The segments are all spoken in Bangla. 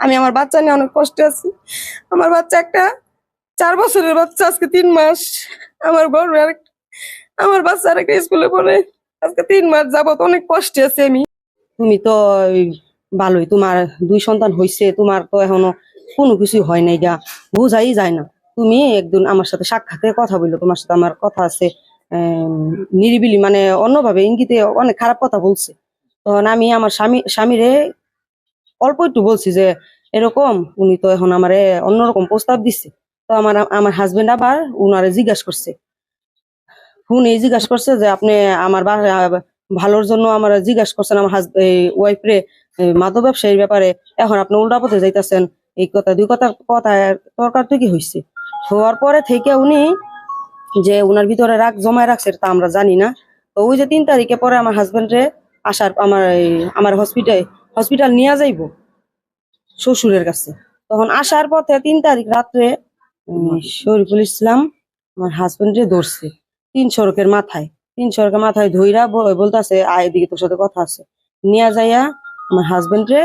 আমি আমার বাচ্চা নিয়ে অনেক কষ্টে আছি। আমার বাচ্চা একটা চার বছরের বাচ্চা, আজকে তিন মাস। আমার গর্বে আমার বাচ্চা আরেকটা স্কুলে পড়ে, আজকে তিন মাস যাবত অনেক কষ্টে আছি আমি। তুমি তো ভালোই, তোমার দুই সন্তান হইছে, তোমার তো এখনও কোনো কিছু হয় নাই গা। বোঝাই যায় না। তুমি একদিন আমার সাথে সাক্ষাতে কথা বলল, তোমার সাথে আমার কথা আছে নিরিবিলি মানে অন্যভাবে ইঙ্গিতে অনেক খারাপ কথা বলছে। তখন আমি আমার স্বামী স্বামীরে অল্প একটু বলছি যে, এরকম উনি তো এখন আমারে অন্যরকম প্রস্তাব দিচ্ছে তো আমার আমার হাজবেন্ড আবার উনারে জিজ্ঞাসা করছে। উনি জিজ্ঞাসা করছে যে, আপনি আমার ভালোর জন্য আমার জিজ্ঞাসা করছেন আমার ওয়াইফ রে এই মাদক ব্যবসায়ীর ব্যাপারে। এখন আপনি উল্টা পথে যাইতেছেন। এই কথা, দুই কথা কথা তরকার তো কি হয়েছে হওয়ার পরে থেকে উনি যে, উনার ভিতরে রাগ জমায় রাখছে, তা আমরা জানি না। তো ওই যে তিন তারিখে পরে আমার হাজবেন্ড রে আসার, আমার এই, আমার হসপিটাল হসপিটাল নিয়ে যাইবো শ্বশুরের কাছে। তখন আসার পথে তিন তারিখ রাত্রে শরীফুল ইসলাম আমার হাজবেন্ডে ধরছে তিন সড়কের মাথায়। তিন সড়কের মাথায় ধইরা বলতাছে আয় এদিকে তোর সাথে কথা আছে। নিয়ে যাইয়া আমার হাজবেন্ডে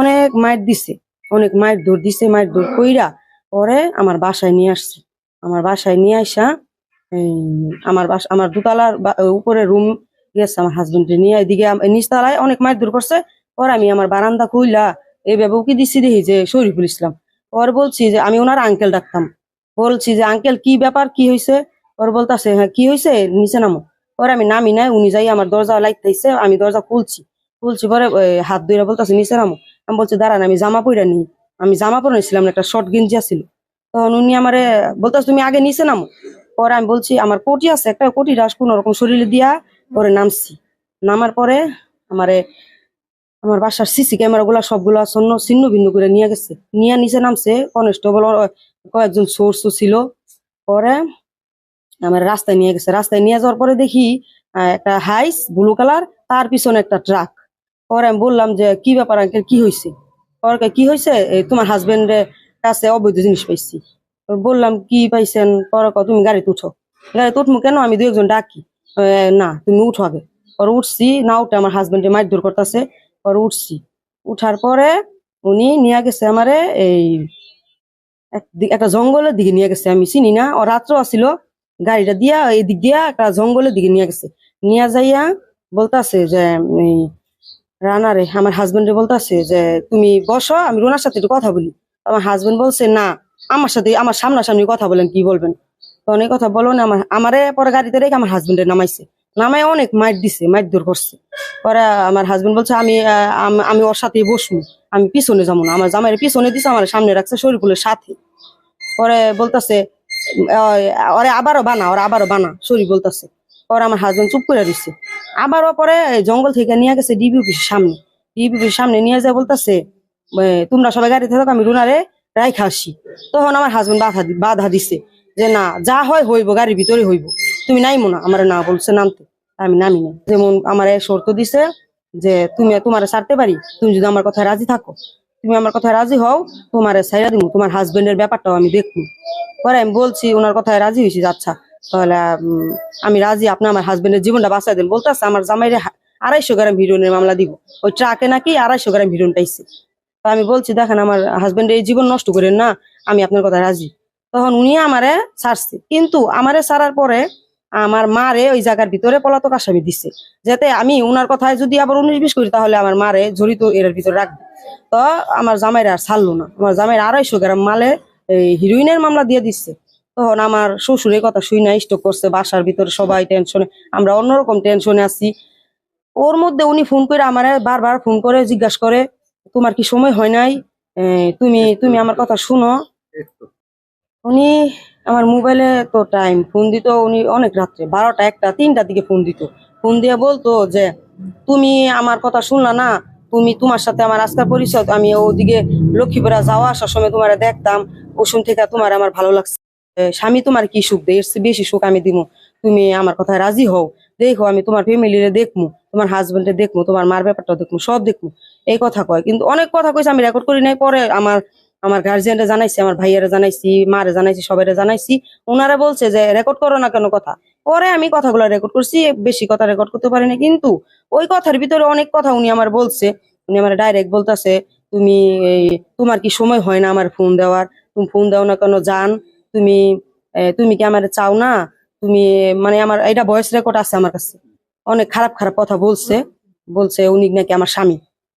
অনেক মাইট দিছে অনেক মাইট দৌড় দিছে মাইট দৌড় কইরা পরে আমার বাসায় নিয়ে আসছে। আমার বাসায় নিয়ে আসা আমার বাস আমার দুতলার উপরে রুম গেছে আমার হাজবেন্ড নিয়ে এদিকে নিচতলায় অনেক মাইট দূর করছে পরে আমি আমার বারান্দা খুইলা এইভাবে উকি দিচ্ছি দেখি যে শরীফুল ইসলাম। পরে বলছি যে আমি ওনার আঙ্কেল ডাকতাম। বলছি যে আঙ্কেল কি ব্যাপার? কি হয়েছে পরে বলতাছে হ্যাঁ কি হয়েছে নিচে নামো। পরে আমি নামি নাই, উনি যাই আমার দরজা লাইতেছে আমি দরজা খুলছি। খুলছি পরে হাত ধরে বলতাছে, নিচে নামো। আমি বলছি, দাঁড়ান, আমি জামা পরে নি আমি জামা পরে নিছিলাম একটা শর্ট গেঞ্জি ছিল তখন উনি আমারে বলতাছে, তুমি আগে নিচে নামো। পরে আমি বলছি, আমার কোটি আছে, একটা কোটি রাস, কোন রকম শরীরে দিয়া পরে নামছি। নামার পরে আমারে আমার বাসার সিসি ক্যামেরা গুলা সবগুলা শূন্য ছিন্ন ভিন্ন করে নিয়ে গেছে। নিয়ে নিচে নামছে কনস্টেবল কয়েকজন সোর্স ছিল। পরে আমার রাস্তায় নিয়ে গেছে। রাস্তায় নিয়ে যাওয়ার পরে দেখি একটা হাইস ব্লু কালার তার পিছনে একটা ট্রাক পরে আমি বললাম যে, কি ব্যাপার আঙ্কেল কি হয়েছে পরে কি হয়েছে তোমার হাজবেন্ডের কাছে অবৈধ জিনিস পাইছি। বললাম, কি পাইছেন? পরে তুমি গাড়িতে উঠো। গাড়িতে উঠবো কেন? আমি দু একজন ডাকি। না, তুমি উঠো আগে। পরে উঠছি, না উঠে আমার হাজবেন্ডে মারধর করতেছে। পরে উঠছি। উঠার পরে উনি নিয়ে গেছে আমারে এই একটা জঙ্গলের দিকে নিয়ে গেছে, আমি চিনি না। ও রাত্র আসিল, গাড়িটা দিয়া এই দিক দিয়া একটা জঙ্গলের দিকে নিয়ে গেছে। নিয়ে যাইয়া বলতাছে যে রানারে আমার হাজবেন্ডে বলতাছে যে, তুমি বসো, আমি রোনার সাথে একটু কথা বলি। আমার হাজবেন্ড বলছে, না, আমার সাথে, আমার সামনাসামনি কথা বলেন, কি বলবেন? তো অনেক কথা বলো না, আমার আমারে পরে গাড়িতে রেখে আমার হাজবেন্ডে নামাইছে। নামাই অনেক মাইট দিছে মাইট দূর করছে। পরে আমার হাজবেন্ড বলছে, আমি আম- ওর সাথে বসবো। আমি পিছনে যাব না। আমার জামাইয়ের পিছনে দিছে, আমার সামনে রাখছে শরীফুলের সাথে। পরে বলতেছে ওরে আবারও বানা, ওরা আবারও বানা, শরীফ বলতাছে। পরে আমার হাজবেন্ড চুপ করে দিচ্ছে আবারও পরে জঙ্গল থেকে নিয়ে গেছে ডিবি অফিসের সামনে। ডিবি অফিসের সামনে নিয়ে যায় বলতেছে তোমরা সবাই গাড়িতে থাকো, আমি রুনারে রাইখা আসি। তখন আমার হাজবেন্ড বাধা বাধা দিছে যে, না, যা হয় হইব, গাড়ির ভিতরে হইব। তুমি নাইমো না, আমার না বলছে নামতে। আমি নামি নাই। যেমন আমার শর্ত দিছে যে তুমি তোমার ছাড়তে পারি, তুমি যদি আমার কথায় রাজি থাকো। তুমি আমার কথায় রাজি হও, তোমার ছাইরা দিব তোমার হাজবেন্ডের ব্যাপারটাও আমি দেখব পরে আমি বলছি, ওনার কথায় রাজি হয়েছি আচ্ছা। তাহলে আমি রাজি, আপনি আমার হাজবেন্ডের জীবনটা বাঁচাই দেন। বলতেছে, আমার জামাইরে আড়াইশো গ্রাম হিরোইনের মামলা দিব। ওই ট্রাকে নাকি আড়াইশো গ্রাম হিরোইন পাইছে। তো আমি বলছি, দেখেন, আমার হাজবেন্ডের এই জীবন নষ্ট করেন না, আমি আপনার কথা রাজি। তখন উনি আমারে ছাড়ছে। কিন্তু আমারে ছাড়ার পরে আমার মারে ওই জায়গার ভিতরে পলাতক আসামি দিচ্ছে যাতে আমি ওনার কথায় যদি আবার উনিশ বিশ করি তাহলে আমার মারে জড়িত এর ভিতরে রাখবে। তো আমার জামাইরা আর ছাড়লো না। আমার জামাইরা আড়াইশো গ্রাম মালে এই হিরোইনের মামলা দিয়ে দিচ্ছে তখন আমার শ্বশুরের কথা শুই না স্টক করছে বাসার ভিতরে সবাই টেনশনে আমরা অন্যরকম টেনশনে আছি। ওর মধ্যে উনি ফোন করে আমার বারবার ফোন করে জিজ্ঞাসা করে তোমার কি সময় হয় নাই? তুমি তুমি আমার কথা শুনো। উনি আমার মোবাইলে তো টাইম ফোন দিত উনি অনেক রাত্রে, বারোটা একটা, তিনটার দিকে ফোন দিত। ফোন দিয়ে বলতো যে, তুমি আমার কথা শুনলা না, তুমি তোমার সাথে আমার আজকাল পরিচয়, আমি ওদিকে লক্ষ্মীপুরা যাওয়া আসার সময় তোমার দেখতাম ওষুধ থেকে তোমার আমার ভালো লাগছে। স্বামী তোমার কি সুখ? দেয় এর বেশি সুখ আমি দিব তুমি আমার কথায় রাজি হও। দেখো আমি তোমার ফ্যামিলিরে দেখমু, তোমার হাজবেন্ডে দেখমু, তোমার মার ব্যাপারটা দেখমু, সব দেখমু। এই কথা কয়। কিন্তু অনেক কথা কইছে, আমি রেকর্ড করি নাই, পরে আমার আমার গার্জিয়ানরে জানাইছি, আমার ভাইয়ারে জানাইছি, মারে জানাইছি, সবাইরে জানাইছি। ওনারা বলছে যে রেকর্ড করো না কেন কথা? পরে আমি কথাগুলো রেকর্ড করছি, বেশি কথা রেকর্ড করতে পারি না কিন্তু ওই কথার ভিতরে অনেক কথা উনি আমার বলছে। উনি আমার ডাইরেক্ট বলতেছে, তুমি তোমার কি সময় হয় না আমার ফোন দেওয়ার? তুমি ফোন দাও না কেন? জান, তুমি তুমি কি আমার চাও না? তুমি মানে আমার, এটা ভয়েস রেকর্ড আছে আমার কাছে। অনেক খারাপ খারাপ কথা বলছে। বলছে উনি নাকি আমার স্বামী।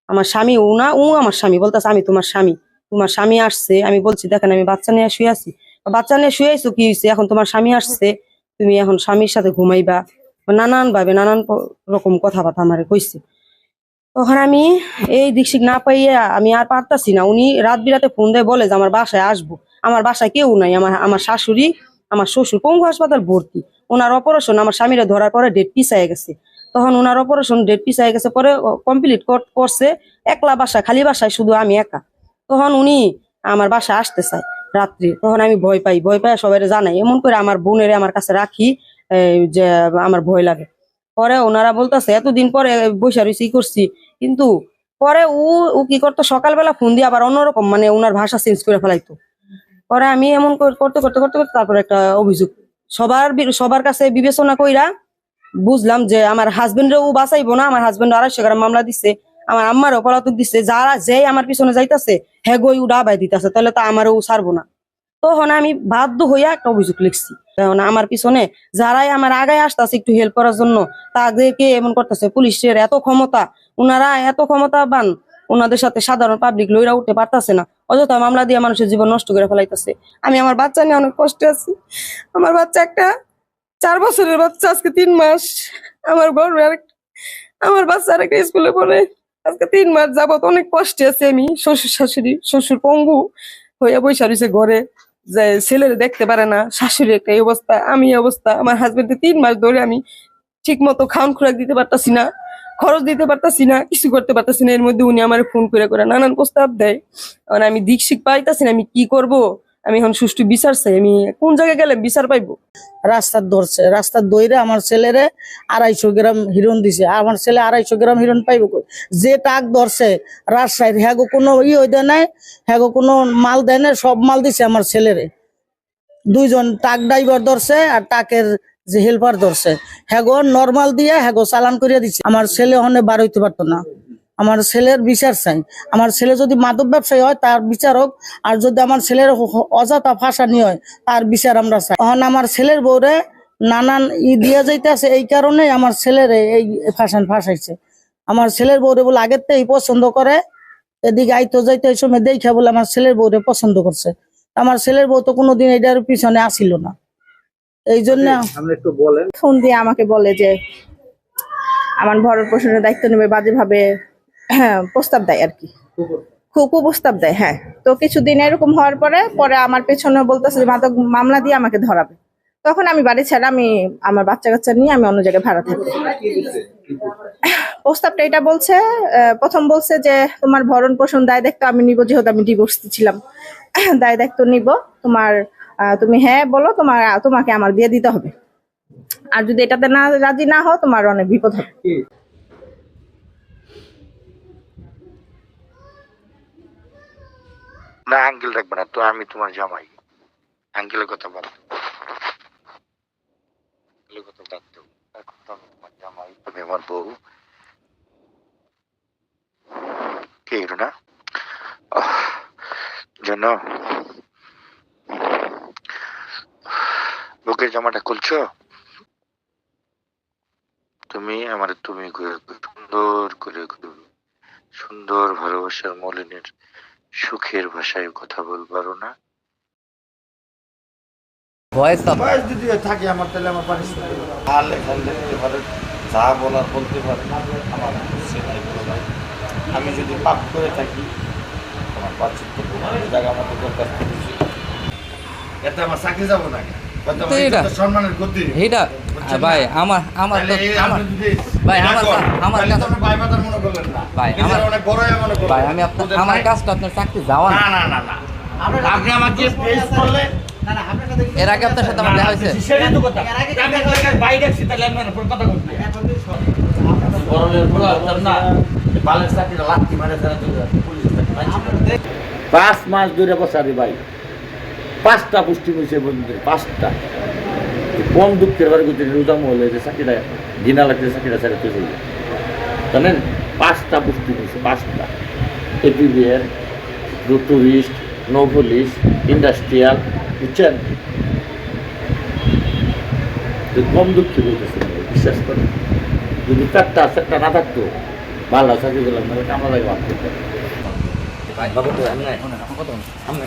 আমার স্বামী ও না ও আমার স্বামী। বলতেছে, আমি তোমার স্বামী। তোমার স্বামী আসছে, আমি বলছি, দেখেন, আমি বাচ্চা নিয়ে শুয়ে আছি। বাচ্চা নিয়ে শুয়ে আছো কি হয়েছে এখন তোমার স্বামী আসছে, তুমি এখন স্বামীর সাথে ঘুমাইবা। নানান ভাবে নানান রকম কথাবার্তা আমার কইছে। তখন আমি এই দিকশিক না পাইয়া আমি আর পারতাছি না। উনি রাত বিরাতে ফোন দেয় বলে যে, আমার বাসায় আসব। আমার বাসায় কেউ নাই, আমার আমার শাশুড়ি, আমার শ্বশুর পঙ্গু হাসপাতাল ভর্তি। ওনার অপারেশন আমার স্বামীরা ধরার পরে ডেট পিছায় গেছে। তখন ওনার অপারেশন ডেট পিছায় গেছে পরে কমপ্লিট করছে, একলা বাসা খালি বাসায় শুধু আমি একা। তখন উনি আমার বাসা আসতে চায়, রাত্রি। তখন আমি ভয় পাই ভয় পাই সবাই জানাই, এমন করে আমার বোনের আমার কাছে রাখি যে আমার ভয় লাগে। পরে ওনারা বলতেছে, এতদিন পরে বৈশা রয়েছি ই করছি। কিন্তু পরে ও ও কি করতো, সকালবেলা ফোন দিয়ে আবার অন্যরকম মানে ওনার ভাষা চেঞ্জ করে ফেলাইতো। পরে আমি এমন করে, করতে করতে করতে করতে তারপরে একটা অভিযোগ। সবার সবার কাছে বিবেচনা কইরা বুঝলাম যে আমার হাজবেন্ডও বাঁচাইবো না, আমার হাজবেন্ড আড়াইশো গ্রাম মামলা দিচ্ছে আমার আম্মারও পলাতক দিচ্ছে যারা যেই আমার পিছনে যাইতাছে, হে গই উড়া বাই দিতেছে, তাহলে তো আমারও ছাড়বো না। তখন আমি বাধ্য হইয়া একটা অভিযোগ লিখছি। তখন আমার পিছনে যারাই আমার আগায় আসতেছে একটু হেল্প করার জন্য, তাদেরকে এমন করতেছে, পুলিশের এত ক্ষমতা ওনারা এত ক্ষমতাবান ওনাদের সাথে সাধারণ পাবলিক লইরা উঠতে পারতাছে না। অযথা মামলা দিয়ে মানুষের জীবন নষ্ট করে ফেলাইতেছে। আমি আমার বাচ্চা নিয়ে অনেক কষ্টে আছি। আমার বাচ্চা একটা চার বছরের বাচ্চা, আজকে তিন মাস। আমার গর্বে আরেকটা আমার বাচ্চা আরেকটা স্কুলে পড়ে। আজকে তিন মাস যাবত অনেক কষ্টে আছি আমি। শ্বশুর, শাশুড়ি, শ্বশুর পঙ্গু হইয়া বৈশা রয়েছে ঘরে। যে ছেলের দেখতে পারে না শাশুড়ি একটা এই অবস্থা, আমি অবস্থা। আমার হাজবেন্ডে তিন মাস ধরে আমি ঠিক মতো খাওয়ান খোরাক দিতে পারতাছি না, খরচ দিতে পারতাছি না, কিছু করতে পারতাছি না। এর মধ্যে উনি আমার ফোন করে করে নানান প্রস্তাব দেয়। মানে আমি দিক শিখ পাইতাছি না, আমি কি করব? আমি এখন সুষ্ঠু বিচার চাই। আমি কোন জায়গায় গেলে বিচার পাইবো? রাস্তার ধরছে রাস্তার দইরে আমার ছেলেরে আড়াইশো গ্রাম হিরণ দিছে। আমার ছেলে আড়াইশো গ্রাম হিরণ পাইব যে টাক ধরছে, রাজশাহীর হ্যাগো কোনো ই হই দেয় নাই, হ্যাগো কোনো মাল দেয় না সব মাল দিছে আমার ছেলেরে। দুইজন টাক ড্রাইভার ধরছে আর টাকের যে হেল্পার ধরছে। হ্যাগো নর্মাল দিয়ে হ্যাগো চালান করিয়া দিছে। আমার ছেলে ওখানে বার হইতে পারতো না। আমার ছেলের বিচার চাই। আমার ছেলে যদি মাদক ব্যবসায়ী হয় তার বিচার হোক। আর যদি আমার ছেলের অযথা ফাঁসানি হয় তার বিচার আমরা চাই। এখন আমার ছেলের বউরে নানান ই দিয়ে যাইতেছে। এই কারণে আমার ছেলের এই ফাঁসান ফাঁসাইছে। আমার ছেলের বউরে বলে আগের থেকেই পছন্দ করে। এদিকে আইতো যাইতো এই সময় দেখা বলে আমার ছেলের বউরে পছন্দ করছে। আমার ছেলের বউ তো কোনোদিন এটার পিছনে আসিল না। এই জন্য ফোন দিয়ে আমাকে বলে যে আমার ভরণ পোষণের দায়িত্ব নেবে বাজে ভাবে হ্যাঁ প্রস্তাব দেয় আর কি। কুপ্রস্তাব দেয় হ্যাঁ। তো কিছুদিন এরকম হওয়ার পরে পরে আমার পেছনে বলতেছে যে, মাদক মামলা দিয়ে আমাকে ধরাবে। তখন আমি বাড়ি ছাড়া আমি আমার বাচ্চা কাচ্চা নিয়ে আমি অন্য জায়গায় ভাড়া থাকি। প্রস্তাবটা এটা বলছে প্রথম বলছে যে, তোমার ভরণ পোষণ দায় দায়িত্ব আমি নিব, যেহেতু আমি ডিভোর্স ছিলাম। দায় দায়িত্ব নিব। তোমার তুমি হ্যাঁ বলো, তোমার, তোমাকে আমার দিয়ে দিতে হবে। আর যদি এটাতে না রাজি না হও, তোমার অনেক বিপদ হবে। না, আঙ্কেল রাখবে না, তো আমি তোমার জামাই। আঙ্কেলের কথা বাদ বুকের জামাটা খুলছো? তুমি আমার, তুমি সুন্দর করে সুন্দর ভালোবাসার মলিনের সুখের ভাষায় কথা বলবারও না। ভয়েস অফ যদি থাকে আমার তাহলে আমার পারিস আর লেখান লিখতে পারে যা বলার বলতে পারে। আমার সেটাই ভাই আমি যদি পাপ করে থাকি আমার পার্থক্য জায়গা মতো দরকার এতে আমার চাকরি যাব না। এটা- সম্মানের গতি এটা ভাই আমার আমার ভাই, ভাই মনে মনে। ভাই আমি কাজটা আপনার চাকরি যাওয়া না না না না। না আপনি আমাকে পেশ করলে এর আগে আপনার সাথে আমার দেখা হয়েছে। পাঁচ মাস ধরে বসারি ভাই। পাঁচটা পুষ্টি হয়েছে বন্ধু পাঁচটা। কম দুঃখের বারে করতে রোজা মহলে যে চাকরিটা ঘৃণা লাগছে চাকরিটা ছেড়ে তুই জানেন? পাঁচটা পুষ্টি হয়েছে পাঁচটা। এপিবিএর টুরিস্ট নৌ পুলিশ ইন্ডাস্ট্রিয়াল বুঝছেন? কম দুঃখী বলতেছেন বিশ্বাস করে যদি চারটা চারটা না থাকতো ভালো চাকরি করলাম না কামলা লাগে ভাব করতে ভাই বাবু তো এমনি শুনেন আমার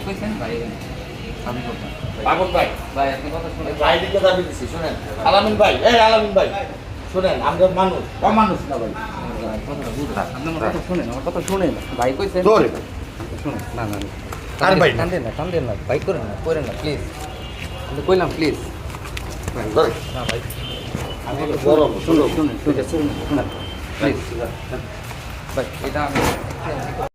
ভাই কইছেন ভাই আমি করতাম পাগল ভাই। ভাই আপনি কথা শুনেন ভাই দিকে দাবি দিছি শুনেন। আলামিন ভাই এই আলামিন ভাই শুনেন আমরা মানুষ অমানুষ না ভাই। কথাটা বুঝলেন আপনি আমার কথা শুনেন আমার কথা শুনেন। ভাই কইছেন শুনুন না না আর ভাই? কান্দেন না কান্দেন না ভাই করেন না করেন না প্লিজ আমি কইলাম প্লিজ না ভাই। আমি গরম শুনো শুনুন শুনুন শুনুন। প্লিজ ভাই এটা আমি